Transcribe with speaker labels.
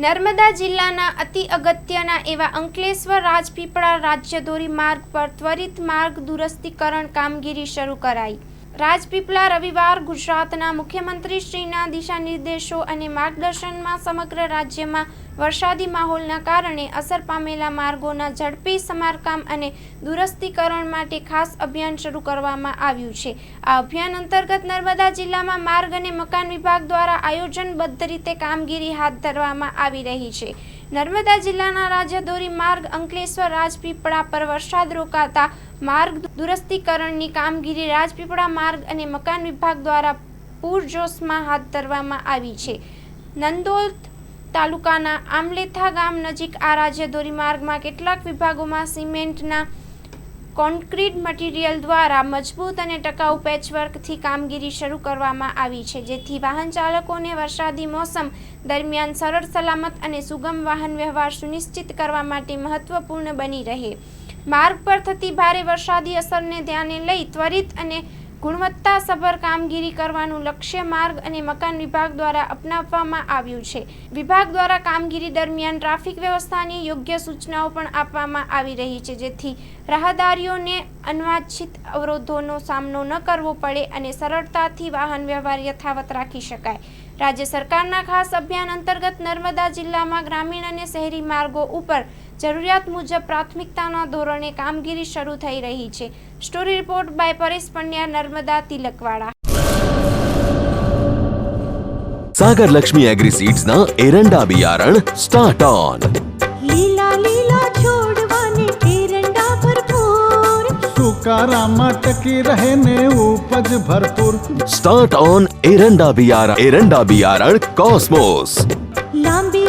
Speaker 1: નર્મદા જિલ્લાના અતિ અગત્યના એવા અંકલેશ્વર રાજપીપળા રાજ્ય ધોરી માર્ગ પર ત્વરિત માર્ગ દુરસ્તીકરણ કામગીરી શરૂ કરાઈ. રાજપીપળા રવિવાર ગુજરાતના મુખ્યમંત્રી શ્રીના દિશાનિર્દેશો અને માર્ગદર્શનમાં સમગ્ર રાજ્યમાં વરસાદી માહોલના કારણે અસર પામેલા માર્ગોના ઝડપી સમારકામ અને દુરસ્તીકરણ માટે ખાસ અભિયાન શરૂ કરવામાં આવ્યું છે. આ અભિયાન અંતર્ગત નર્મદા જિલ્લામાં માર્ગ અને મકાન વિભાગ દ્વારા આયોજનબદ્ધ રીતે કામગીરી હાથ ધરવામાં આવી રહી છે. નર્મદા જિલ્લાના રાજ્યધોરી માર્ગ અંકલેશ્વર રાજપીપળા પર વરસાદ રોકાતા માર્ગ દુરસ્તીકરણની કામગીરી રાજપીપળા માર્ગ અને મકાન વિભાગ દ્વારા પૂરજોશમાં હાથ ધરવામાં આવી છે. નંદોલ તાલુકાના આમલેથા ગામ નજીક આ રાજ્યધોરી માર્ગમાં કેટલાક વિભાગોમાં સિમેન્ટના કોન્ક્રીટ મટીરિયલ દ્વારા મજબૂત અને ટકાઉ પેચવર્કથી કામગીરી શરૂ કરવામાં આવી છે, જેથી વાહન ચાલકોને વરસાદી મોસમ દરમિયાન સરળ, સલામત અને સુગમ વાહન વ્યવહાર સુનિશ્ચિત કરવા માટે મહત્વપૂર્ણ બની રહે. માર્ગ પર થતી ભારે વરસાદી અસરને ધ્યાને લઈ ત્વરિત અને ગુણવત્તાસભર કામગીરી કરવાનું લક્ષ્ય માર્ગ અને મકાન વિભાગ દ્વારા અપનાવવામાં આવ્યું છે. વિભાગ દ્વારા કામગીરી દરમિયાન ટ્રાફિક વ્યવસ્થાની યોગ્ય સૂચનાઓ પણ આપવામાં આવી રહી છે, જેથી રાહદારીઓને અનવાંછિત અવરોધોનો સામનો ન કરવો પડે અને સરળતાથી વાહન વ્યવહાર યથાવત રાખી શકાય. રાજ્ય સરકારના ખાસ અભિયાન અંતર્ગત નર્મદા જિલ્લામાં ગ્રામીણ અને શહેરી માર્ગો ઉપર જરૂરિયાત મુજબ પ્રાથમિકતાના ધોરણે કામગીરી શરૂ થઈ રહી છે. Story report by Paresh Pandya Narmada Tilakwada.
Speaker 2: Sagar Lakshmi agri seeds ના એરંડા બિયારણ સ્ટાર્ટ ઓન
Speaker 3: લીલા લીલા છોડવાને એરંડા ભરપૂર.
Speaker 4: સુકારામાં ટકી રહે ને ઉપજ ભરપૂર.
Speaker 2: સ્ટાર્ટ ઓન એરંડા બિયારણ એરંડા બિયારણ કોસ્મોસ
Speaker 3: લાંબી